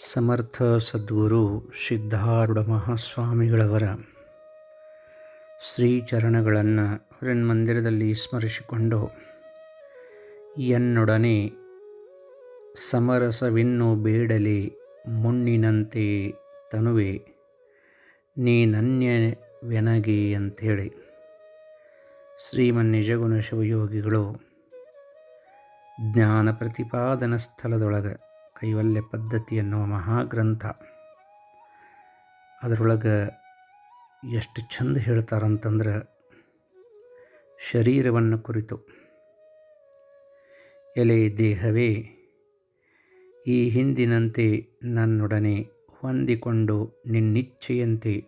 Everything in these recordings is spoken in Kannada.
ಸಮರ್ಥ ಸದ್ಗುರು ಸಿದ್ಧಾರೂಢ ಮಹಾಸ್ವಾಮಿಗಳವರ ಶ್ರೀಚರಣಗಳನ್ನು ಮಂದಿರದಲ್ಲಿ ಸ್ಮರಿಸಿಕೊಂಡು, ಎನ್ನೊಡನೆ ಸಮರಸವಿನ್ನು ಬೇಡಲಿ ಮುಣ್ಣಿನಂತೆ ತನುವೆ ನೀನನ್ಯವೆನಗೆ ಅಂಥೇಳಿ. ಶ್ರೀಮನ್ ನಿಜಗುಣ ಶಿವಯೋಗಿಗಳು, ಜ್ಞಾನ ಪ್ರತಿಪಾದನ ಸ್ಥಳದೊಳಗೆ ಕೈವಲ್ಯ ಪದ್ಧತಿ ಎನ್ನುವ ಮಹಾಗ್ರಂಥ. ಅದರೊಳಗೆ ಎಷ್ಟು ಚಂದ ಹೇಳ್ತಾರಂತಂದ್ರೆ ಶರೀರವನ್ನು ಕುರಿತು. ಎಲೆ ದೇಹವೇ, ಈ ಹಿಂದಿನಂತೆ ನನ್ನೊಡನೆ ಹೊಂದಿಕೊಂಡು ನಿನ್ನಿಚ್ಛೆಯಂತೆ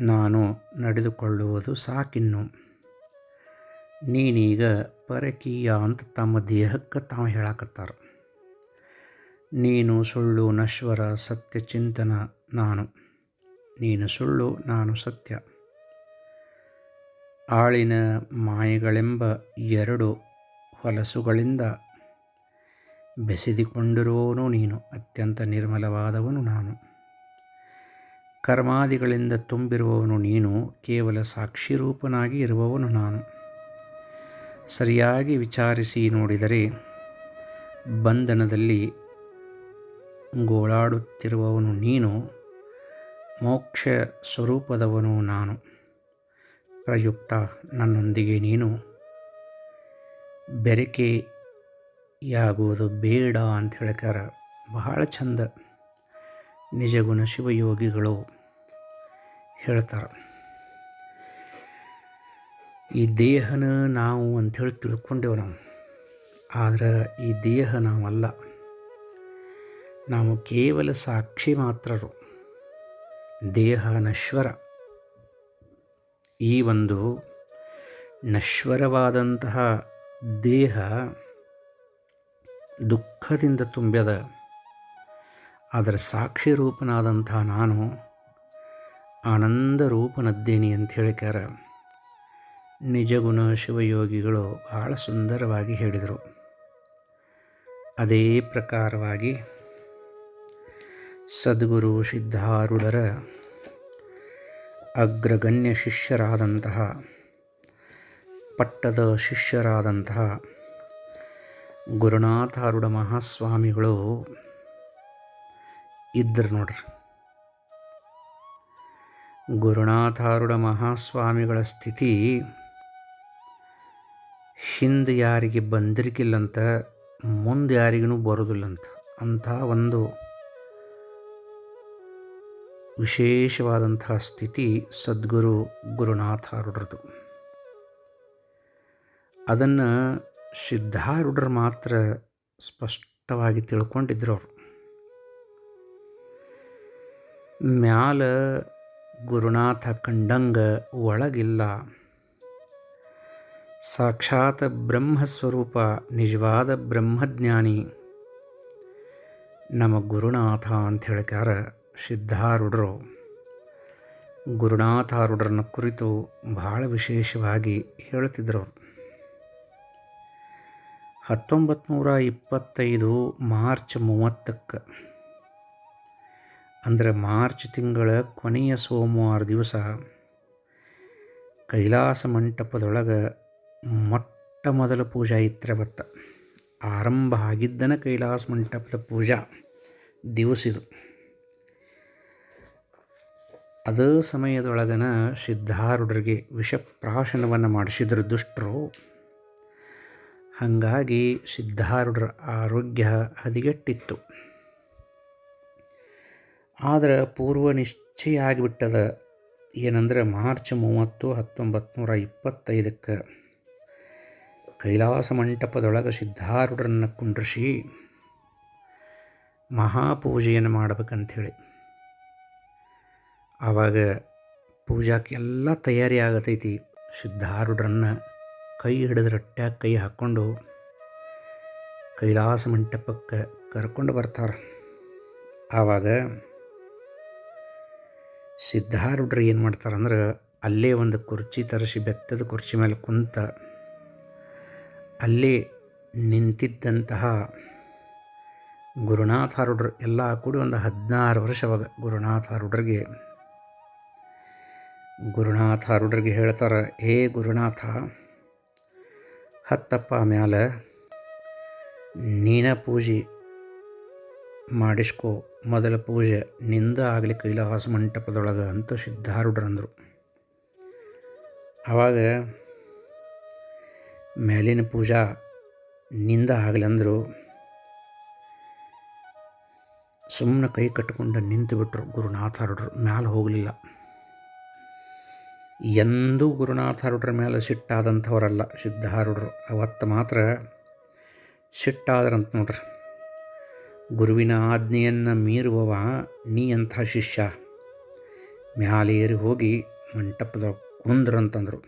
ನಾನು ನಡೆದುಕೊಳ್ಳುವುದು ಸಾಕಿನ್ನು. ನೀನೀಗ ಪರಕೀಯ ಅಂತ ತಮ್ಮ ದೇಹಕ್ಕೆ ತಾವು ಹೇಳಕತ್ತಾರ. ನೀನು ಸುಳ್ಳು, ನಶ್ವರ, ಸತ್ಯ, ಚಿಂತನ, ನಾನು. ನೀನು ಸುಳ್ಳು, ನಾನು ಸತ್ಯ. ಆಳಿನ ಮಾಯೆಗಳೆಂಬ ಎರಡು ಹೊಲಸುಗಳಿಂದ ಬೆಸೆದಿಕೊಂಡಿರುವವನು ನೀನು, ಅತ್ಯಂತ ನಿರ್ಮಲವಾದವನು ನಾನು. ಕರ್ಮಾದಿಗಳಿಂದ ತುಂಬಿರುವವನು ನೀನು, ಕೇವಲ ಸಾಕ್ಷಿರೂಪನಾಗಿ ಇರುವವನು ನಾನು. ಸರಿಯಾಗಿ ವಿಚಾರಿಸಿ ನೋಡಿದರೆ ಬಂಧನದಲ್ಲಿ ಗೋಳಾಡುತ್ತಿರುವವನು ನೀನು, ಮೋಕ್ಷ ಸ್ವರೂಪದವನು ನಾನು. ಪ್ರಯುಕ್ತ ನನ್ನೊಂದಿಗೆ ನೀನು, ಬೆರಕೆಯಾಗುವುದು ಬೇಡ ಅಂತ ಹೇಳ್ಕಾರ ಬಹಳ ಚಂದ ನಿಜಗುಣ ಶಿವಯೋಗಿಗಳು ಹೇಳ್ತಾರೆ. ಈ ದೇಹನ ನಾವು ಅಂಥೇಳಿ ತಿಳ್ಕೊಂಡೆವು ನಾವು. ಆದರೆ ಈ ದೇಹ ನಾವಲ್ಲ. ನಾವು ಕೇವಲ ಸಾಕ್ಷಿ ಮಾತ್ರರು. ದೇಹ ನಶ್ವರ. ಈ ಒಂದು ನಶ್ವರವಾದಂತಹ ದೇಹ ದುಃಖದಿಂದ ತುಂಬಿದ ಅದರ ಸಾಕ್ಷಿ ರೂಪನಾದಂತಹ ನಾನು ಆನಂದ ರೂಪನದ್ದೇನೆ ಅಂತ ಹೇಳಿಕಾರ ನಿಜಗುಣ ಶಿವಯೋಗಿಗಳು ಬಹಳ ಸುಂದರವಾಗಿ ಹೇಳಿದರು. ಅದೇ ಪ್ರಕಾರವಾಗಿ ಸದ್ಗುರು ಸಿದ್ಧಾರೂಢರ ಅಗ್ರಗಣ್ಯ ಶಿಷ್ಯರಾದಂತಹ, ಪಟ್ಟದ ಶಿಷ್ಯರಾದಂತಹ ಗುರುನಾಥಾರುಢ ಮಹಾಸ್ವಾಮಿಗಳು ಇದ್ದರು ನೋಡ್ರಿ. ಗುರುನಾಥಾರುಢ ಮಹಾಸ್ವಾಮಿಗಳ ಸ್ಥಿತಿ, ಹಿಂದೆ ಯಾರಿಗೆ ಬಂದಿರಕಿಲ್ಲಂತ, ಮುಂದೆ ಯಾರಿಗೂ ಬರೋದಿಲ್ಲಂತ, ಅಂಥ ಒಂದು ವಿಶೇಷವಾದಂತಹ ಸ್ಥಿತಿ ಸದ್ಗುರು ಗುರುನಾಥಾರೂಢರದು ಅದನ್ನು ಸಿದ್ಧಾರೂಢರು ಮಾತ್ರ ಸ್ಪಷ್ಟವಾಗಿ ತಿಳ್ಕೊಂಡಿದ್ರು ಅವರು. ಮ್ಯಾಲ ಗುರುನಾಥ ಕಂಡಂಗ ಒಳಗಿಲ್ಲ. ಸಾಕ್ಷಾತ್ ಬ್ರಹ್ಮಸ್ವರೂಪ, ನಿಜವಾದ ಬ್ರಹ್ಮಜ್ಞಾನಿ. ನಮ್ಮ ಗುರುನಾಥ ಅಂತ ಹೇಳ್ಕಾರ ಸಿದ್ಧಾರೂಢರು ಗುರುನಾಥಾರೂಢರನ್ನ ಕುರಿತು ಬಹಳ ವಿಶೇಷವಾಗಿ ಹೇಳ್ತಿದ್ರು. ಹತ್ತೊಂಬತ್ತು ನೂರ ಇಪ್ಪತ್ತೈದು ಮಾರ್ಚ್ ಮೂವತ್ತಕ್ಕೆ, ಅಂದರೆ ಮಾರ್ಚ್ ತಿಂಗಳ ಕೊನೆಯ ಸೋಮವಾರ ದಿವಸ, ಕೈಲಾಸ ಮಂಟಪದೊಳಗೆ ಮೊಟ್ಟ ಮೊದಲ ಪೂಜಾ ಇತ್ರವತ್ತ ಆರಂಭ ಆಗಿದ್ದನ ಕೈಲಾಸ ಮಂಟಪದ ಪೂಜಾ ದಿವಸಿದು ಅದೇ ಸಮಯದೊಳಗನ ಸಿದ್ಧಾರೂಢರಿಗೆ ವಿಷಪ್ರಾಶನವನ್ನು ಮಾಡಿಸಿದ್ರು ದುಷ್ಟರು. ಹಾಗಾಗಿ ಸಿದ್ಧಾರೂಢರ ಆರೋಗ್ಯ ಹದಿಗೆಟ್ಟಿತ್ತು. ಆದರೆ ಪೂರ್ವ ನಿಶ್ಚಯ ಆಗಿಬಿಟ್ಟದ ಏನಂದ್ರೆ ಮಾರ್ಚ್ ಮೂವತ್ತು ಹತ್ತೊಂಬತ್ತು ನೂರ ಇಪ್ಪತ್ತೈದಕ್ಕೆ ಕೈಲಾಸ ಮಂಟಪದೊಳಗೆ ಸಿದ್ಧಾರೂಢರನ್ನು ಕುಂಡ್ರಿಸಿ ಮಹಾಪೂಜೆಯನ್ನು ಮಾಡ್ಬೇಕಂಥೇಳಿ ಆವಾಗ ಪೂಜಾಕ್ಕೆ ಎಲ್ಲ ತಯಾರಿ ಆಗತೈತಿ. ಸಿದ್ಧಾರೂಢರನ್ನು ಕೈ ಹಿಡಿದು ರಟ್ಟ್ಯಾಗ ಕೈ ಹಾಕ್ಕೊಂಡು ಕೈಲಾಸ ಮಂಟಪಕ್ಕೆ ಕರ್ಕೊಂಡು ಬರ್ತಾರೆ. ಆವಾಗ ಸಿದ್ಧಾರೂಢರು ಏನು ಮಾಡ್ತಾರಂದ್ರೆ ಅಲ್ಲೇ ಒಂದು ಕುರ್ಚಿ ತರಿಸಿ ಬೆತ್ತದ ಕುರ್ಚಿ ಮೇಲೆ ಕುಂತ ಅಲ್ಲೇ ನಿಂತಿದ್ದಂತಹ ಗುರುನಾಥಾರೂಢರು ಎಲ್ಲ ಕೂಡಿ ಒಂದು ಹದಿನಾರು ವರ್ಷ ಅವಾಗ ಗುರುನಾಥ ಅರುಡ್ರಿಗೆ ಗುರುನಾಥ ಹೇಳ್ತಾರೆ, ಹೇ ಗುರುನಾಥ, ಹತ್ತಪ್ಪ ಮ್ಯಾಲ ನೀನ ಪೂಜೆ ಮಾಡಿಸ್ಕೋ. ಮೊದಲ ಪೂಜೆ ನಿಂದ ಆಗಲಿ ಕೈಲಾಸ ಮಂಟಪದೊಳಗೆ ಅಂತ ಸಿದ್ಧಾರುಡ್ರಂದರು ಆವಾಗ ಮೇಲಿನ ಪೂಜಾ ನಿಂದ ಆಗಲಂದರು ಸುಮ್ಮನೆ ಕೈ ಕಟ್ಟಿಕೊಂಡು ನಿಂತು ಬಿಟ್ಟರು ಗುರುನಾಥಾರೂಢರು ಮ್ಯಾಲೆ ಹೋಗಲಿಲ್ಲ. ಎಂದೂ ಗುರುನಾಥಾರೂಢರ ಮೇಲೆ ಸಿಟ್ಟಾದಂಥವರಲ್ಲ ಸಿದ್ಧಾರುಡ್ರು ಅವತ್ತು ಮಾತ್ರ ಸಿಟ್ಟಾದ್ರಂತ ನೋಡ್ರಿ. ಗುರುವಿನ ಆಜ್ಞೆಯನ್ನು ಮೀರುವವ ನೀ ಅಂಥ ಶಿಷ್ಯ. ಮ್ಯಾಲೇರಿ ಹೋಗಿ ಮಂಟಪದ ಕುಂದ್ರಂತಂದರು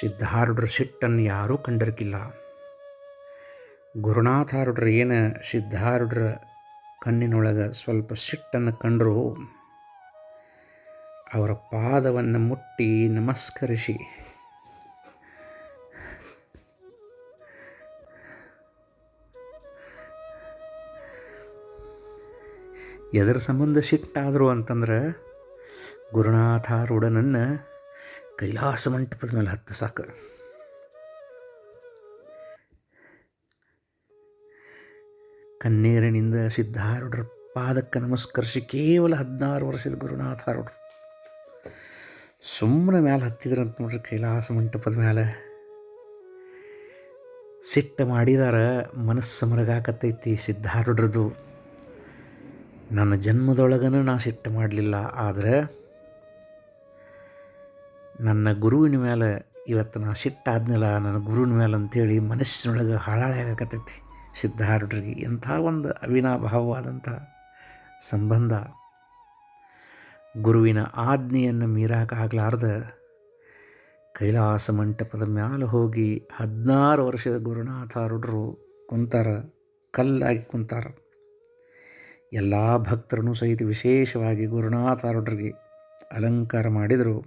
ಸಿದ್ಧಾರುಡ್ರ ಸಿಟ್ಟನ್ನು ಯಾರೂ ಕಂಡಿರ್ಕಿಲ್ಲ. ಗುರುನಾಥಾರೂಢರು ಏನು ಸಿದ್ಧಾರುಡ್ರ ಕಣ್ಣಿನೊಳಗೆ ಸ್ವಲ್ಪ ಸಿಟ್ಟನ್ನು ಕಂಡರು ಅವರ ಪಾದವನ್ನು ಮುಟ್ಟಿ ನಮಸ್ಕರಿಸಿ. ಎದರ ಸಂಬಂಧ ಸಿಟ್ಟಾದರು ಅಂತಂದ್ರೆ ಗುರುನಾಥಾರೂಢನನ್ನು ಕೈಲಾಸ ಮಂಟಪದ ಮೇಲೆ ಹತ್ತು ಸಾಕು. ಕಣ್ಣೀರಿನಿಂದ ಸಿದ್ಧಾರೂಢರ ಪಾದಕ್ಕೆ ನಮಸ್ಕರಿಸಿ ಕೇವಲ ಹದಿನಾರು ವರ್ಷದ ಗುರುನಾಥಾರೂಢರು ಸುಮ್ಮನೆ ಮೇಲೆ ಹತ್ತಿದ್ರಂತ ನೋಡ್ರಿ ಕೈಲಾಸ ಮಂಟಪದ ಮ್ಯಾಲೆ. ಸಿಟ್ಟ ಮಾಡಿದಾರ ಮನಸ್ಸು ಮರಗಾಕತ್ತೈತಿ ಸಿದ್ಧಾರೂಢರದು. ನನ್ನ ಜನ್ಮದೊಳಗನ ನಾ ಸಿಟ್ಟು ಮಾಡಲಿಲ್ಲ, ಆದರೆ ನನ್ನ ಗುರುವಿನ ಮೇಲೆ ಇವತ್ತು ನಾ ಸಿಟ್ಟಾದ್ನಲ್ಲ, ನನ್ನ ಗುರುವಿನ ಮೇಲೆ ಅಂಥೇಳಿ ಮನಸ್ಸಿನೊಳಗೆ ಹಾಳಾಳೆ ಆಗಕತ್ತೈತಿ ಸಿದ್ಧಾರೂಢರಿಗೆ. ಎಂಥ ಒಂದು ಅವಿನಾಭಾವವಾದಂಥ ಸಂಬಂಧ. ಗುರುವಿನ ಆಜ್ಞೆಯನ್ನು ಮೀರಾಕಾಗಲಾರ್ದ ಕೈಲಾಸ ಮಂಟಪದ ಮ್ಯಾಲೆ ಹೋಗಿ ಹದಿನಾರು ವರ್ಷದ ಗುರುನಾಥಾರೂಢರು ಕುಂತಾರ, ಕಲ್ಲಾಗಿ ಕುಂತಾರ. ಎಲ್ಲ ಭಕ್ತರನ್ನು ಸಹಿತ ವಿಶೇಷವಾಗಿ ಗುರುನಾಥಾರೂಢರಿಗೆ ಅಲಂಕಾರ ಮಾಡಿದರು.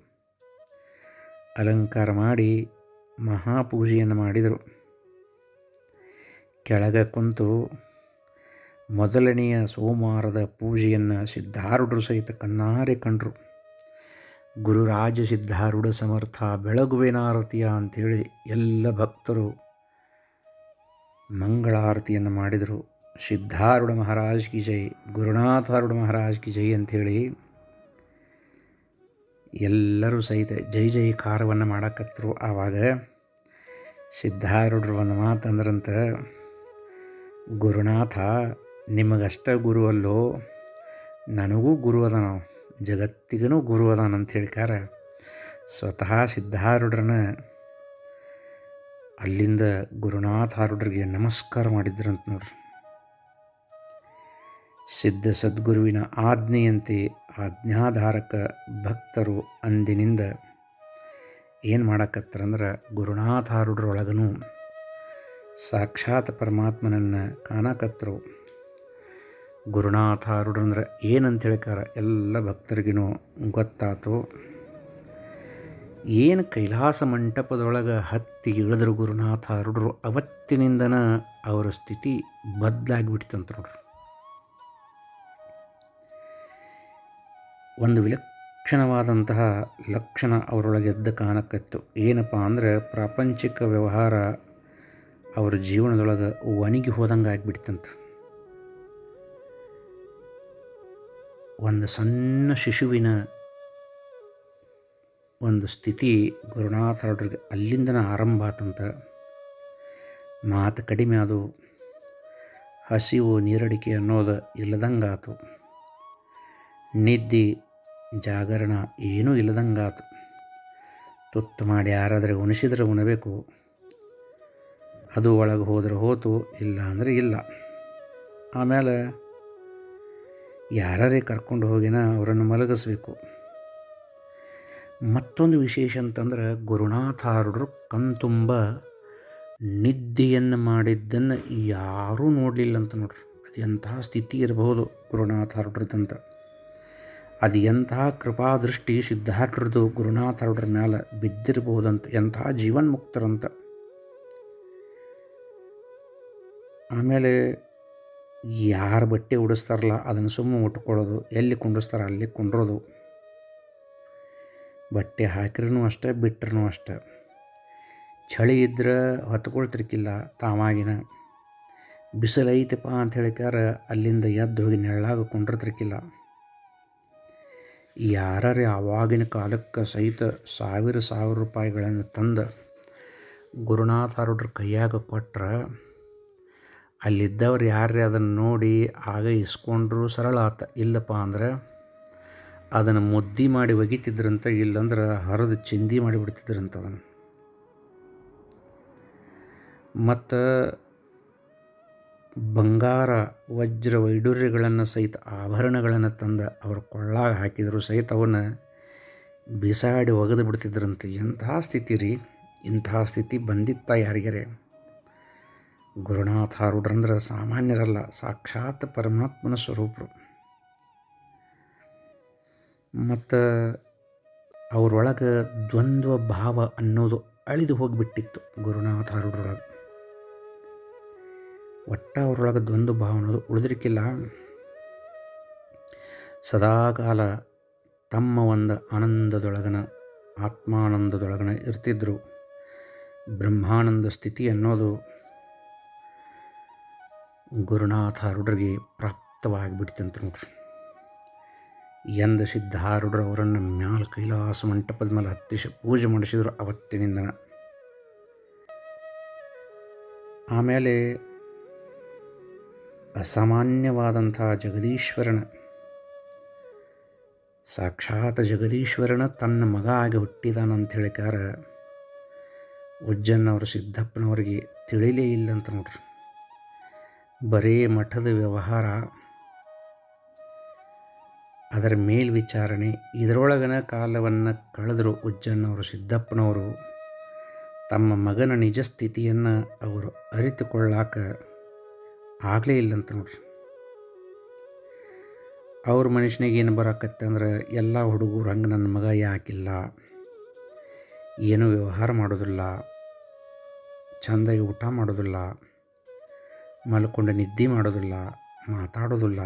ಅಲಂಕಾರ ಮಾಡಿ ಮಹಾಪೂಜೆಯನ್ನು ಮಾಡಿದರು. ಕೆಳಗೆ ಕುಂತು ಮೊದಲನೆಯ ಸೋಮವಾರದ ಪೂಜೆಯನ್ನು ಸಿದ್ಧಾರೂಢರು ಸಹಿತ ಕಣ್ಣಾರೆ ಕಂಡರು. ಗುರುರಾಜ ಸಿದ್ಧಾರೂಢ ಸಮರ್ಥ ಬೆಳಗುವೆನಾರತಿಯ ಅಂಥೇಳಿ ಎಲ್ಲ ಭಕ್ತರು ಮಂಗಳಾರತಿಯನ್ನು ಮಾಡಿದರು. ಸಿದ್ಧಾರೂಢ ಮಹಾರಾಜ್ ಕಿ ಜೈ, ಗುರುನಾಥಾರೂಢ ಮಹಾರಾಜ್ ಕಿ ಜೈ ಅಂಥೇಳಿ ಎಲ್ಲರೂ ಸಹಿತ ಜೈ ಜೈ ಕಾರವನ್ನು ಮಾಡಕತ್ತರು ಆವಾಗ ಸಿದ್ಧಾರೂಢರು ಒಂದು ಮಾತಂದ್ರಂತ ಗುರುನಾಥ ನಿಮಗಷ್ಟ ಗುರು ಅಲ್ಲೋ? ನನಗೂ ಗುರು ಅದ ನಾವು ಜಗತ್ತಿಗೂ ಗುರು ಅದಾನ ಅಂತ ಹೇಳ್ಕಾರ ಸ್ವತಃ ಸಿದ್ಧಾರೂಢರನ್ನ ಅಲ್ಲಿಂದ ಗುರುನಾಥಾರೂಢರಿಗೆ ನಮಸ್ಕಾರ ಮಾಡಿದ್ರಂತ ನೋಡ್ರಿ. ಸಿದ್ಧ ಸದ್ಗುರುವಿನ ಆಜ್ಞೆಯಂತೆ ಆಜ್ಞಾಧಾರಕ ಭಕ್ತರು ಅಂದಿನಿಂದ ಏನು ಮಾಡಕತ್ತಾರಂದ್ರೆ ಗುರುನಾಥಾರೂಢರೊಳಗನು ಸಾಕ್ಷಾತ್ ಪರಮಾತ್ಮನನ್ನು ಕಾಣಕತ್ತರು. ಗುರುನಾಥಾರೂಢರಂದ್ರೆ ಏನಂತ ಹೇಳ್ಕಾರ? ಎಲ್ಲ ಭಕ್ತರಿಗೂ ಗೊತ್ತಾತು. ಏನು ಕೈಲಾಸ ಮಂಟಪದೊಳಗೆ ಹತ್ತಿ ಇಳಿದ್ರು ಗುರುನಾಥಾರೂಢರು ಅವತ್ತಿನಿಂದನ ಅವರ ಸ್ಥಿತಿ ಬದಲಾಗಿಬಿಡ್ತಂತ ನೋಡ್ರಿ. ಒಂದು ವಿಲಕ್ಷಣವಾದಂತಹ ಲಕ್ಷಣ ಅವರೊಳಗೆ ಎದ್ದ ಕಾಣಕತ್ತು. ಏನಪ್ಪ ಅಂದರೆ ಪ್ರಾಪಂಚಿಕ ವ್ಯವಹಾರ ಅವ್ರ ಜೀವನದೊಳಗೆ ಒಣಗಿ ಹೋದಂಗೆ ಆಗಿಬಿಡ್ತಂತ ಒಂದು ಸಣ್ಣ ಶಿಶುವಿನ ಒಂದು ಸ್ಥಿತಿ ಗುರುನಾಥರೊಡ್ರಿಗೆ ಅಲ್ಲಿಂದನ ಆರಂಭ ಆತಂತ. ಮಾತು ಕಡಿಮೆ ಅದು ಹಸಿವು ನೀರಡಿಕೆ ಅನ್ನೋದು ಇಲ್ಲದಂಗಾತು. ನಿದ್ದೆ, ಜಾಗರಣ ಏನೂ ಇಲ್ಲದಂಗಾತು. ತುತ್ತು ಮಾಡಿ ಯಾರಾದರೆ ಉಣಿಸಿದ್ರೆ ಉಣಬೇಕು. ಅದು ಒಳಗೆ ಹೋದ್ರೆ ಹೋತು ಇಲ್ಲ ಅಂದರೆ ಇಲ್ಲ. ಆಮೇಲೆ ಯಾರೇ ಕರ್ಕೊಂಡು ಹೋಗಿನ ಅವರನ್ನು ಮಲಗಿಸ್ಬೇಕು. ಮತ್ತೊಂದು ವಿಶೇಷ ಅಂತಂದ್ರೆ ಗುರುನಾಥಾರೂಢರು ಕಣ್ತುಂಬ ನಿದ್ದೆಯನ್ನು ಮಾಡಿದ್ದನ್ನು ಯಾರೂ ನೋಡಲಿಲ್ಲ ಅಂತ ನೋಡ್ರಿ. ಅದು ಎಂತಹ ಸ್ಥಿತಿ ಇರಬಹುದು ಗುರುನಾಥಾರೂಢರದಂತ ಅದು ಎಂತಹ ಕೃಪಾದೃಷ್ಟಿ ಸಿದ್ಧಾರ್ಥರದು ಗುರುನಾಥರಡ್ರ ಮೇಲೆ ಬಿದ್ದಿರಬಹುದಂತ, ಎಂತಹ ಜೀವನ್ಮುಕ್ತರಂತ. ಆಮೇಲೆ ಯಾರು ಬಟ್ಟೆ ಉಡಿಸ್ತಾರಲ್ಲ ಅದನ್ನು ಸುಮ್ಮನೆ ಉಟ್ಕೊಳ್ಳೋದು, ಎಲ್ಲಿ ಕುಂಡಿಸ್ತಾರ ಅಲ್ಲಿ ಕುಂಡ್ರೋದು. ಬಟ್ಟೆ ಹಾಕಿರೂ ಅಷ್ಟೇ ಬಿಟ್ರೂ ಅಷ್ಟೇ. ಚಳಿ ಇದ್ರೆ ಹೊತ್ಕೊಳ್ತಿರ್ಕಿಲ್ಲ ತಾವಾಗಿನ. ಬಿಸಿಲೈತಪ್ಪ ಅಂತ ಹೇಳಿಕಾರ ಅಲ್ಲಿಂದ ಎದ್ದು ಹೋಗಿ ನೆರಳಾಗ ಕುಂಡಿರ್ತಿರ್ಕಿಲ್ಲ. ಯಾರೇ ಆವಾಗಿನ ಕಾಲಕ್ಕೆ ಸಹಿತ ಸಾವಿರ ಸಾವಿರ ರೂಪಾಯಿಗಳನ್ನು ತಂದು ಗುರುನಾಥ ಆರುಡ್ರ ಕೈಯಾಗ ಕೊಟ್ರೆ ಅಲ್ಲಿದ್ದವ್ರು ಯಾರೇ ಅದನ್ನು ನೋಡಿ ಆಗ ಇಸ್ಕೊಂಡ್ರು ಸರಳ ಆತ. ಇಲ್ಲಪ್ಪ ಅಂದ್ರೆ ಅದನ್ನು ಮುದ್ದಿ ಮಾಡಿ ಒಗಿತಿದ್ರಂತ, ಇಲ್ಲಂದ್ರೆ ಹರಿದು ಚಿಂದಿ ಮಾಡಿಬಿಡ್ತಿದ್ರಂತ ಅದನ್ನು. ಮತ್ತು ಬಂಗಾರ, ವಜ್ರ ವೈಡೂರ್ಯಗಳನ್ನು ಸಹಿತ ಆಭರಣಗಳನ್ನು ತಂದು ಅವ್ರ ಕೊಳ್ಳಾಗ ಹಾಕಿದರೂ ಸಹಿತ ಅವನ್ನ ಬಿಸಾಡಿ ಒಗೆದು ಬಿಡ್ತಿದ್ರಂತೆ. ಎಂತಹ ಸ್ಥಿತಿ ರೀ ಇಂತಹ ಸ್ಥಿತಿ ಬಂದಿತ್ತ ಯಾರಿಗರೆ ಗುರುನಾಥಾರೂಢರಂದ್ರೆ ಸಾಮಾನ್ಯರಲ್ಲ, ಸಾಕ್ಷಾತ್ ಪರಮಾತ್ಮನ ಸ್ವರೂಪರು. ಮತ್ತು ಅವರೊಳಗೆ ದ್ವಂದ್ವ ಭಾವ ಅನ್ನೋದು ಅಳಿದು ಹೋಗಿಬಿಟ್ಟಿತ್ತು ಗುರುನಾಥಾರೂಢರೊಳಗೆ ಒಟ್ಟ ಅವರೊಳಗೆ ದ್ವಂದ್ವ ಭಾವ ಅನ್ನೋದು ಸದಾಕಾಲ ತಮ್ಮ ಒಂದು ಆನಂದದೊಳಗನ, ಆತ್ಮಾನಂದದೊಳಗನ ಇರ್ತಿದ್ರು. ಬ್ರಹ್ಮಾನಂದ ಸ್ಥಿತಿ ಅನ್ನೋದು ಗುರುನಾಥಾರೂಢರಿಗೆ ಪ್ರಾಪ್ತವಾಗಿಬಿಡ್ತಂತ ನೋಡ್ರಿ ಎಂದ ಸಿದ್ಧಾರುಡ್ರ ಅವರನ್ನು ಮ್ಯಾಲ ಕೈಲಾಸ ಮಂಟಪದ ಮೇಲೆ ಹತ್ತಿಸ ಪೂಜೆ ಮಾಡಿಸಿದ್ರು ಅವತ್ತಿನಿಂದ ಆಮೇಲೆ ಅಸಾಮಾನ್ಯವಾದಂಥ ಜಗದೀಶ್ವರನ, ಸಾಕ್ಷಾತ್ ಜಗದೀಶ್ವರನ ತನ್ನ ಮಗ ಆಗಿ ಹುಟ್ಟಿದಾನಂತ ಹೇಳಿಕಾರ ಉಜ್ಜನ್ನವರು ಸಿದ್ದಪ್ಪನವ್ರಿಗೆ ತಿಳಿಲೇ ಇಲ್ಲ ಅಂತ ನೋಡ್ರಿ. ಬರೀ ಮಠದ ವ್ಯವಹಾರ. ಅದರ ಮೇಲ್ವಿಚಾರಣೆ ಇದರೊಳಗನ ಕಾಲವನ್ನು ಕಳೆದರು ಉಜ್ಜನ್ನವರು ಸಿದ್ದಪ್ಪನವರು. ತಮ್ಮ ಮಗನ ನಿಜ ಸ್ಥಿತಿಯನ್ನು ಅವರು ಅರಿತುಕೊಳ್ಳಾಕ ಆಗಲೇ ಇಲ್ಲ ಅಂತ ನೋಡ್ರಿ. ಅವ್ರ ಮನುಷ್ಯನಿಗೆ ಏನು ಬರಕತ್ತೆ ಅಂದ್ರೆ, ಎಲ್ಲ ಹುಡುಗರು ಹಂಗೆ ನನ್ನ ಮಗ ಯಾಕಿಲ್ಲ ಏನೂ ವ್ಯವಹಾರ ಮಾಡೋದಿಲ್ಲ. ಚೆಂದಾಗಿ ಊಟ ಮಾಡೋದಿಲ್ಲ. ಮಲ್ಕೊಂಡು ನಿದ್ದೆ ಮಾಡೋದಿಲ್ಲ, ಮಾತಾಡೋದಿಲ್ಲ.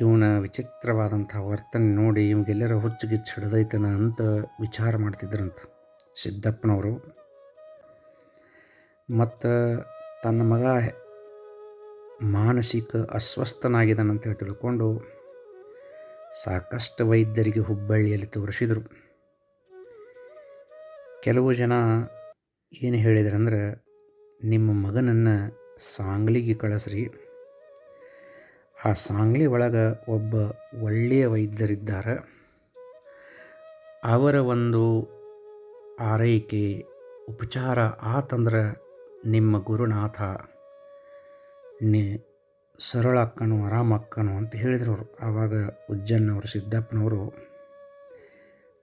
ಇವನ ವಿಚಿತ್ರವಾದಂಥ ವರ್ತನೆ ನೋಡಿ ಇವಗೆಲ್ಲರ ಹುಚ್ಚುಗಿಚ್ಚು ಹಿಡ್ದೈತನ ಅಂತ ವಿಚಾರ ಮಾಡ್ತಿದ್ರಂತ ಸಿದ್ದಪ್ಪನವರು. ಮತ್ತು ತನ್ನ ಮಗ ಮಾನಸಿಕ ಅಸ್ವಸ್ಥನಾಗಿದ್ದಾನಂತ ತಿಳ್ಕೊಂಡು ಸಾಕಷ್ಟು ವೈದ್ಯರಿಗೆ ಹುಬ್ಬಳ್ಳಿಯಲ್ಲಿ ತೋರಿಸಿದರು. ಕೆಲವು ಜನ ಏನು ಹೇಳಿದ್ರಂದ್ರೆ ನಿಮ್ಮ ಮಗನನ್ನು ಸಾಂಗ್ಲಿಗೆ ಕಳಿಸ್ರಿ. ಆ ಸಾಂಗ್ಲಿ ಒಳಗೆ ಒಬ್ಬ ಒಳ್ಳೆಯ ವೈದ್ಯರಿದ್ದಾರೆ. ಅವರ ಒಂದು ಆರೈಕೆ, ಉಪಚಾರ ಆತಂದ್ರೆ ನಿಮ್ಮ ಗುರುನಾಥ, ನಿ ಸರಳಕ್ಕನು, ಆರಾಮಕ್ಕನು ಅಂತ ಹೇಳಿದ್ರು ಅವರು. ಆವಾಗ ಉಜ್ಜನ್ನವರು ಸಿದ್ದಪ್ಪನವರು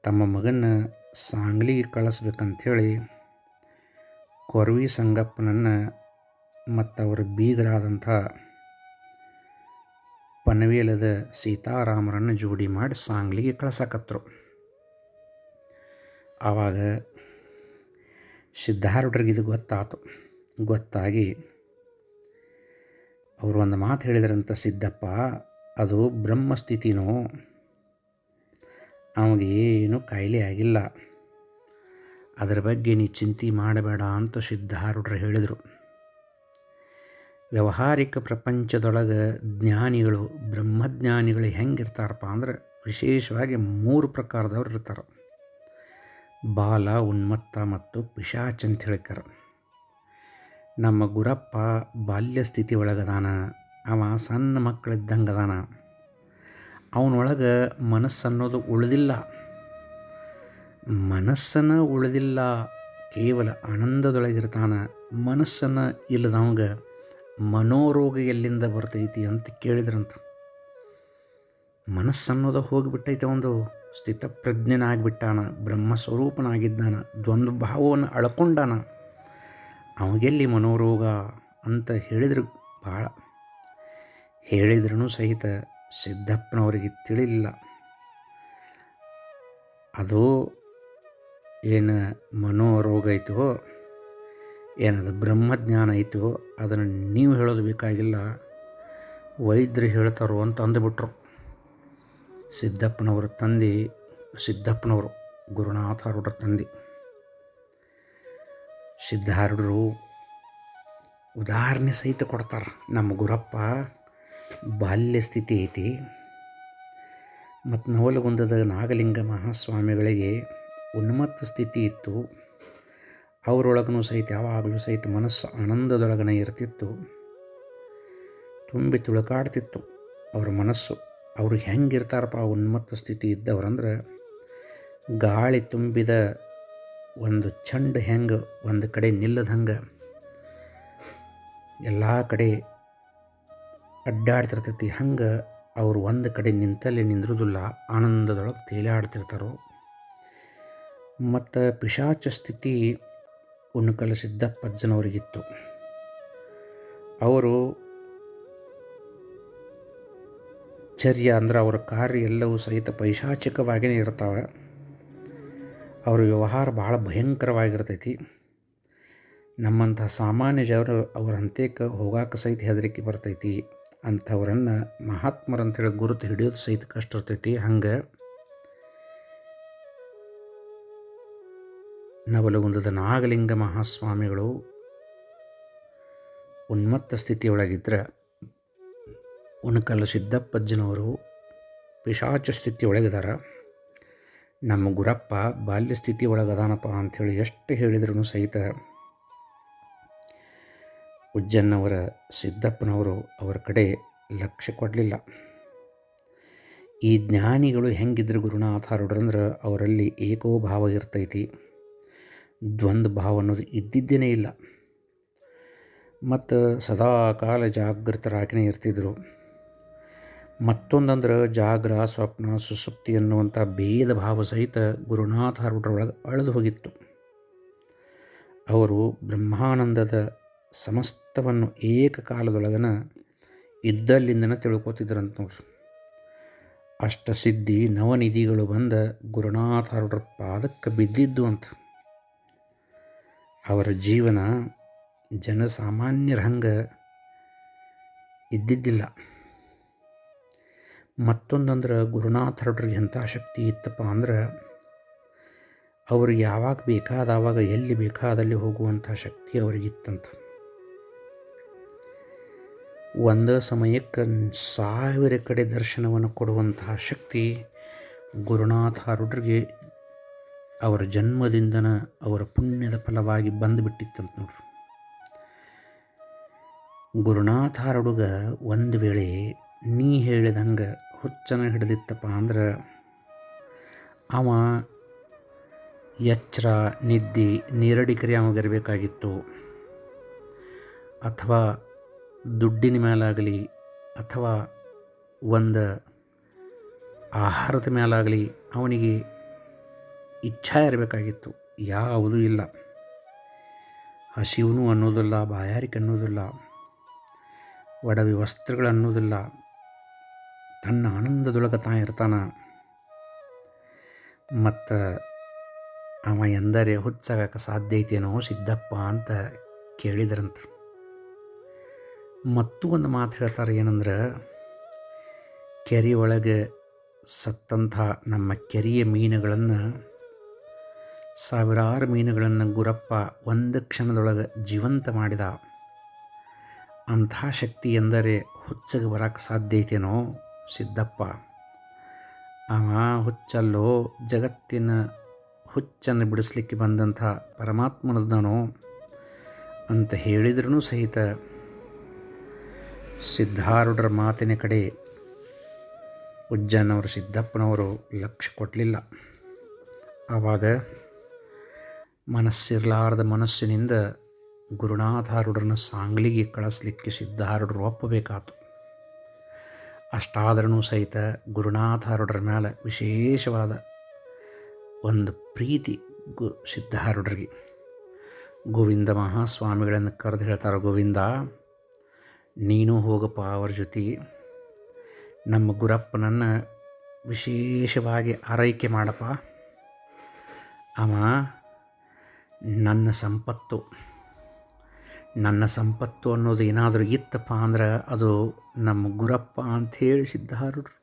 ತಮ್ಮ ಮಗನ ಸಾಂಗ್ಲಿಗೆ ಕಳಿಸ್ಬೇಕಂಥೇಳಿ ಕೊರವಿ ಸಂಗಪ್ಪನನ್ನು ಮತ್ತು ಅವರ ಬೀಗರಾದಂಥ ಪನವೇಲದ ಸೀತಾರಾಮರನ್ನು ಜೋಡಿ ಮಾಡಿ ಸಾಂಗ್ಲಿಗೆ ಕಳಿಸಕತ್ರು. ಆವಾಗ ಸಿದ್ಧಾರೂಢರಿಗೆ ಇದು ಗೊತ್ತಾತು. ಗೊತ್ತಾಗಿ ಅವರು ಒಂದು ಮಾತು ಹೇಳಿದ್ರಂತ, ಸಿದ್ದಪ್ಪ, ಅದು ಬ್ರಹ್ಮಸ್ಥಿತಿನೋ ಅವನಿಗೇನು ಕಾಯಿಲೆ ಆಗಿಲ್ಲ. ಅದರ ಬಗ್ಗೆ ನೀ ಚಿಂತೆ ಮಾಡಬೇಡ ಅಂತ ಸಿದ್ಧಾರೂಢರು ಹೇಳಿದರು. ವ್ಯವಹಾರಿಕ ಪ್ರಪಂಚದೊಳಗೆ ಜ್ಞಾನಿಗಳು, ಬ್ರಹ್ಮಜ್ಞಾನಿಗಳು ಹೆಂಗಿರ್ತಾರಪ್ಪ ಅಂದ್ರೆ ವಿಶೇಷವಾಗಿ ಮೂರು ಪ್ರಕಾರದವ್ರು ಇರ್ತಾರೆ. ಬಾಲ, ಉನ್ಮತ್ತ ಮತ್ತು ಪಿಶಾಚ್ ಅಂತ ಹೇಳ್ತಾರೆ ನಮ್ಮ ಗುರಪ್ಪ ಬಾಲ್ಯ ಸ್ಥಿತಿ ಒಳಗದಾನ, ಅವ ಸಣ್ಣ ಮಕ್ಕಳಿದ್ದಂಗೆ ಅದಾನ ಅವನೊಳಗೆ ಮನಸ್ಸನ್ನೋದು ಉಳಿದಿಲ್ಲ. ಮನಸ್ಸನ್ನು ಉಳಿದಿಲ್ಲ, ಕೇವಲ ಆನಂದದೊಳಗಿರ್ತಾನೆ, ಮನಸ್ಸನ್ನು ಇಲ್ಲದವಂಗ ಮನೋರೋಗ ಎಲ್ಲಿಂದ ಬರ್ತೈತಿ ಅಂತ ಕೇಳಿದ್ರಂತ. ಮನಸ್ಸನ್ನೋದು ಹೋಗಿಬಿಟ್ಟೈತೆ ಒಂದು ಸ್ಥಿತಪ್ರಜ್ಞನಾಗಿಬಿಟ್ಟಾನ ಬ್ರಹ್ಮಸ್ವರೂಪನಾಗಿದ್ದಾನ ದ್ವಂದ್ವ ಭಾವವನ್ನು ಅಳ್ಕೊಂಡಾನ. ಅವಗೆಲ್ಲಿ ಮನೋರೋಗ ಅಂತ ಹೇಳಿದ್ರು ಭಾಳ ಹೇಳಿದ್ರೂ ಸಹಿತ ಸಿದ್ದಪ್ಪನವರಿಗೆ ತಿಳಿಲಿಲ್ಲ. ಅದು ಏನು ಮನೋರೋಗ ಐತೋ, ಏನದು ಬ್ರಹ್ಮಜ್ಞಾನ ಐತೋ, ಅದನ್ನು ನೀವು ಹೇಳೋದು ಬೇಕಾಗಿಲ್ಲ. ವೈದ್ಯರು ಹೇಳ್ತಾರೋ ಅಂತ ಅಂದುಬಿಟ್ರು. ಸಿದ್ದಪ್ಪನವರ ತಂದೆ, ಸಿದ್ದಪ್ಪನವರು ಗುರುನಾಥಾರೂಢರ ತಂದೆ. ಸಿದ್ಧಾರೂಢರು ಉದಾಹರಣೆ ಸಹಿತ ಕೊಡ್ತಾರೆ. ನಮ್ಮ ಗುರಪ್ಪ ಬಾಲ್ಯ ಸ್ಥಿತಿ ಐತಿ. ಮತ್ತು ನವಲಗುಂದದ ನಾಗಲಿಂಗ ಮಹಾಸ್ವಾಮಿಗಳಿಗೆ ಉನ್ಮತ್ತ ಸ್ಥಿತಿ ಇತ್ತು. ಅವರೊಳಗೂ ಸಹಿತ, ಯಾವಾಗಲೂ ಸಹಿತ ಮನಸ್ಸು ಆನಂದದೊಳಗನೆ ಇರ್ತಿತ್ತು. ತುಂಬಿ ತುಳುಕಾಡ್ತಿತ್ತು ಅವ್ರ ಮನಸ್ಸು. ಅವರು ಹೆಂಗಿರ್ತಾರಪ್ಪ ಉನ್ಮತ್ತ ಸ್ಥಿತಿ ಇದ್ದವ್ರಂದ್ರೆ, ಗಾಳಿ ತುಂಬಿದ ಒಂದು ಚಂಡ್ ಹೆಂಗೆ, ಒಂದು ಕಡೆ ನಿಲ್ಲದಂಗೆ ಎಲ್ಲ ಕಡೆ ಅಡ್ಡಾಡ್ತಿರ್ತೈತಿ ಹಂಗೆ ಅವರು ಒಂದು ಕಡೆ ನಿಂತಲ್ಲಿ ನಿಂದಿರೋದಿಲ್ಲ, ಆನಂದದೊಳಗೆ ತೇಲಾಡ್ತಿರ್ತಾರೋ. ಮತ್ತು ಪಿಶಾಚ ಸ್ಥಿತಿ ಉಣ್ಣಕಲ ಸಿದ್ದಪ್ಪಜ್ಜನವರಿಗಿತ್ತು ಅವರು ಚರ್ಯ ಅಂದ್ರೆ ಅವರ ಕಾರ್ಯ ಎಲ್ಲವೂ ಸಹಿತ ಪೈಶಾಚಿಕವಾಗಿಯೇ ಇರ್ತಾವೆ. ಅವ್ರ ವ್ಯವಹಾರ ಭಾಳ ಭಯಂಕರವಾಗಿರ್ತೈತಿ. ನಮ್ಮಂತಹ ಸಾಮಾನ್ಯ ಜನರು ಅವ್ರ ಹಂತಕ್ಕೆ ಹೋಗಾಕ ಸಹಿತ ಹೆದರಿಕೆ ಬರ್ತೈತಿ. ಅಂಥವ್ರನ್ನು ಮಹಾತ್ಮರಂತೇಳಿ ಗುರುತು ಹಿಡಿಯೋದು ಸಹಿತ ಕಷ್ಟ ಇರ್ತೈತಿ. ಹಂಗೆ ನವಲಗುಂದದ ನಾಗಲಿಂಗ ಮಹಾಸ್ವಾಮಿಗಳು ಉನ್ಮತ್ತ ಸ್ಥಿತಿಯೊಳಗಿದ್ದರೆ ಉಣಕಲ್ಲು ಸಿದ್ದಪ್ಪಜ್ಜನವರು ಪಿಶಾಚ ಸ್ಥಿತಿಯೊಳಗಿದಾರ. ನಮ್ಮ ಗುರಪ್ಪ ಬಾಲ್ಯ ಸ್ಥಿತಿ ಒಳಗದಾನಪ್ಪ ಅಂಥೇಳಿ ಎಷ್ಟು ಹೇಳಿದ್ರೂ ಸಹಿತ ಉಜ್ಜನ್ನವರ ಸಿದ್ದಪ್ಪನವರು ಅವರ ಕಡೆ ಲಕ್ಷ್ಯ ಕೊಡಲಿಲ್ಲ. ಈ ಜ್ಞಾನಿಗಳು ಹೆಂಗಿದ್ರು ಗುರುನಾಥಾರೂಢರಂದ್ರೆ ಅವರಲ್ಲಿ ಏಕೋಭಾವ ಇರ್ತೈತಿ. ದ್ವಂದ್ವ ಭಾವ ಅನ್ನೋದು ಇದ್ದಿದ್ದೇನೇ ಇಲ್ಲ. ಮತ್ತು ಸದಾ ಕಾಲ ಜಾಗೃತರಾಗಿನೇ ಇರ್ತಿದ್ರು. ಮತ್ತೊಂದಂದ್ರೆ ಜಾಗ್ರ, ಸ್ವಪ್ನ ಸುಸುಪ್ತಿ ಅನ್ನುವಂಥ ಭೇದ ಭಾವ ಸಹಿತ ಗುರುನಾಥ ಗುರುನಾಥಾರೂಢರೊಳಗೆ ಅಳೆದು ಹೋಗಿತ್ತು. ಅವರು ಬ್ರಹ್ಮಾನಂದದ ಸಮಸ್ತವನ್ನು ಏಕಕಾಲದೊಳಗನ ಇದ್ದಲ್ಲಿಂದನ ತಿಳ್ಕೊತಿದ್ರಂತ ನೋಡ್ರಿ. ಅಷ್ಟಸಿದ್ಧಿ ನವನಿಧಿಗಳು ಬಂದ ಗುರುನಾಥಾರೂಢರ ಪಾದಕ್ಕೆ ಬಿದ್ದಿದ್ದು ಅಂತ. ಅವರ ಜೀವನ ಜನಸಾಮಾನ್ಯರ ಹಂಗೆ ಇದ್ದಿದ್ದಿಲ್ಲ. ಮತ್ತೊಂದಂದ್ರೆ ಗುರುನಾಥರಡ್ರಿಗೆ ಎಂಥ ಶಕ್ತಿ ಇತ್ತಪ್ಪ ಅಂದ್ರೆ ಅವರು ಯಾವಾಗ ಬೇಕಾದವಾಗ ಎಲ್ಲಿ ಬೇಕಾದಲ್ಲಿ ಹೋಗುವಂಥ ಶಕ್ತಿ ಅವರಿಗಿತ್ತಂತ ಒಂದೇ ಸಮಯಕ್ಕೆ ಸಾವಿರ ಕಡೆ ದರ್ಶನವನ್ನು ಕೊಡುವಂತಹ ಶಕ್ತಿ ಗುರುನಾಥಾರೂಢರಿಗೆ ಅವರ ಜನ್ಮದಿಂದನ ಅವರ ಪುಣ್ಯದ ಫಲವಾಗಿ ಬಂದುಬಿಟ್ಟಿತ್ತಂತ ನೋಡ್ರಿ. ಗುರುನಾಥಾರಡುಗ ಒಂದು ವೇಳೆ ನೀ ಹೇಳಿದಂಗೆ ಹುಚ್ಚನ ಹಿಡಿದಿತ್ತಪ್ಪ ಅಂದ್ರೆ ಅವ ಎಚ್ಚರ ನಿದ್ದೆ ನೀರಡಿಕರಿ ಅವಾಗಿರಬೇಕಾಗಿತ್ತು ಅಥವಾ ದುಡ್ಡಿನ ಮೇಲಾಗಲಿ ಅಥವಾ ಒಂದು ಆಹಾರದ ಮೇಲಾಗಲಿ ಅವನಿಗೆ ಇಚ್ಛಾ ಇರಬೇಕಾಗಿತ್ತು. ಯಾವುದೂ ಇಲ್ಲ. ಹಸಿವನು ಅನ್ನೋದಿಲ್ಲ, ಬಾಯಾರಿಕೆ ಅನ್ನೋದಿಲ್ಲ ಒಡವಿ ವಸ್ತ್ರಗಳು ಅನ್ನೋದಿಲ್ಲ. ತನ್ನ ಆನಂದದೊಳಗೆ ತಾ ಇರ್ತಾನ. ಮತ್ತು ಅವ ಎಂದರೆ ಹುಚ್ಚಾಗಕ್ಕೆ ಸಾಧ್ಯ ಐತೇನೋ ಸಿದ್ದಪ್ಪ ಅಂತ ಕೇಳಿದ್ರಂತ. ಮತ್ತೂ ಒಂದು ಮಾತು ಹೇಳ್ತಾರೆ ಏನಂದ್ರೆ ಕೆರೆ ಒಳಗೆ ಸತ್ತಂಥ ನಮ್ಮ ಕೆರೆಯ ಮೀನುಗಳನ್ನು ಸಾವಿರಾರು ಮೀನುಗಳನ್ನು ಗುರಪ್ಪ ಒಂದು ಕ್ಷಣದೊಳಗೆ ಜೀವಂತ ಮಾಡಿದ. ಅಂಥ ಶಕ್ತಿ ಎಂದರೆ ಹುಚ್ಚಗೆ ಬರಕ್ಕೆ ಸಾಧ್ಯ ಐತೇನೋ ಸಿದ್ದಪ್ಪ. ಅವ ಹುಚ್ಚಲ್ಲೋ ಜಗತ್ತಿನ ಹುಚ್ಚನ್ನು ಬಿಡಿಸ್ಲಿಕ್ಕೆ ಬಂದಂಥ ಪರಮಾತ್ಮನದನೋ ಅಂತ ಹೇಳಿದ್ರೂ ಸಹಿತ ಸಿದ್ಧಾರೂಢರ ಮಾತಿನ ಕಡೆ ಉಜ್ಜನವರು ಸಿದ್ದಪ್ಪನವರು ಲಕ್ಷ್ಯ ಕೊಡಲಿಲ್ಲ. ಆವಾಗ ಮನಸ್ಸಿರಲಾರದ ಮನಸ್ಸಿನಿಂದ ಗುರುನಾಥಾರೂಢರನ್ನು ಸಾಂಗ್ಲಿಗೆ ಕಳಿಸ್ಲಿಕ್ಕೆ ಸಿದ್ಧಾರೂಢರು ಒಪ್ಪಬೇಕಾತು ಅಷ್ಟಾದರೂ ಸಹಿತ ಗುರುನಾಥಾರೂಢರ ಮೇಲೆ ವಿಶೇಷವಾದ ಒಂದು ಪ್ರೀತಿ ಗು ಸಿದ್ಧಾರೂಢರಿಗೆ. ಗೋವಿಂದ ಮಹಾಸ್ವಾಮಿಗಳನ್ನು ಕರೆದು ಹೇಳ್ತಾರೆ ಗೋವಿಂದ, ನೀನು ಹೋಗಪ್ಪ ಅವ್ರ ಜೊತೆ. ನಮ್ಮ ಗುರಪ್ಪನನ್ನು ವಿಶೇಷವಾಗಿ ಆರೈಕೆ ಮಾಡಪ್ಪ. ಅವ ನನ್ನ ಸಂಪತ್ತು. ನನ್ನ ಸಂಪತ್ತು ಅನ್ನೋದು ಏನಾದರೂ ಇತ್ತಪ್ಪ ಅಂದ್ರೆ ಅದು ನಮ್ಮ ಗುರಪ್ಪ ಅಂಥೇಳಿ ಸಿದ್ಧಾರೂಢರು.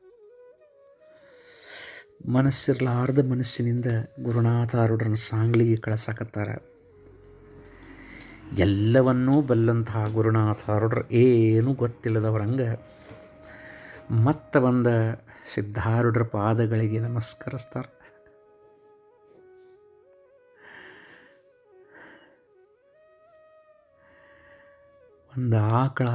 ಮನಸ್ಸಿರಲಾರ್ದ ಮನಸ್ಸಿನಿಂದ ಗುರುನಾಥಾರೂಢರನ್ನ ಸಾಂಗ್ಲಿಗೆ ಕಳ್ಸಕತ್ತಾರ. ಎಲ್ಲವನ್ನೂ ಬಲ್ಲಂತಹ ಗುರುನಾಥಾರೂಢರು ಏನೂ ಗೊತ್ತಿಲ್ಲದವರಂಗೆ ಮತ್ತೆ ಬಂದ ಸಿದ್ಧಾರುಡ್ರ ಪಾದಗಳಿಗೆ ನಮಸ್ಕರಿಸ್ತಾರೆ. ಒಂದು ಆಕಳ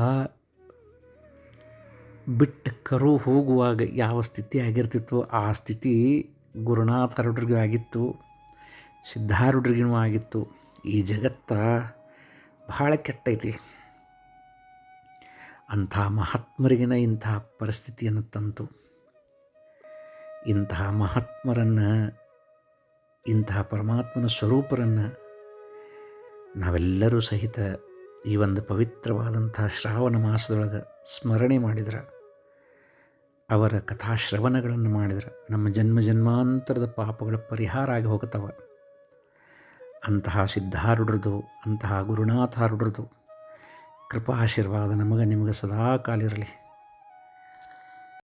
ಬಿಟ್ಟು ಕರು ಹೋಗುವಾಗ ಯಾವ ಸ್ಥಿತಿ ಆಗಿರ್ತಿತ್ತು? ಆ ಸ್ಥಿತಿ ಗುರುನಾಥರೊಡ್ರಿಗೂ ಆಗಿತ್ತು ಸಿದ್ಧಾರುಡ್ರಿಗೂ ಆಗಿತ್ತು. ಈ ಜಗತ್ತ ಬಹಳ ಕೆಟ್ಟೈತಿ. ಅಂಥ ಮಹಾತ್ಮರಿಗಿನ ಇಂತಹ ಪರಿಸ್ಥಿತಿಯನ್ನು ತಂತು. ಇಂತಹ ಮಹಾತ್ಮರನ್ನು ಇಂತಹ ಪರಮಾತ್ಮನ ಸ್ವರೂಪರನ್ನು ನಾವೆಲ್ಲರೂ ಸಹಿತ ಈ ಒಂದು ಪವಿತ್ರವಾದಂಥ ಶ್ರಾವಣ ಮಾಸದೊಳಗೆ ಸ್ಮರಣೆ ಮಾಡಿದ್ರೆ, ಅವರ ಕಥಾಶ್ರವಣಗಳನ್ನು ಮಾಡಿದ್ರೆ, ನಮ್ಮ ಜನ್ಮ ಜನ್ಮಾಂತರದ ಪಾಪಗಳ ಪರಿಹಾರ ಆಗಿ ಹೋಗುತ್ತವೆ. ಅಂತಹ ಸಿದ್ಧಾರುಡ್ರದು ಅಂತಹ ಗುರುನಾಥಾರುಡ್ರದು ಕೃಪಾಶೀರ್ವಾದ ನಮಗೆ ನಿಮಗೆ ಸದಾ ಕಾಲಿರಲಿ.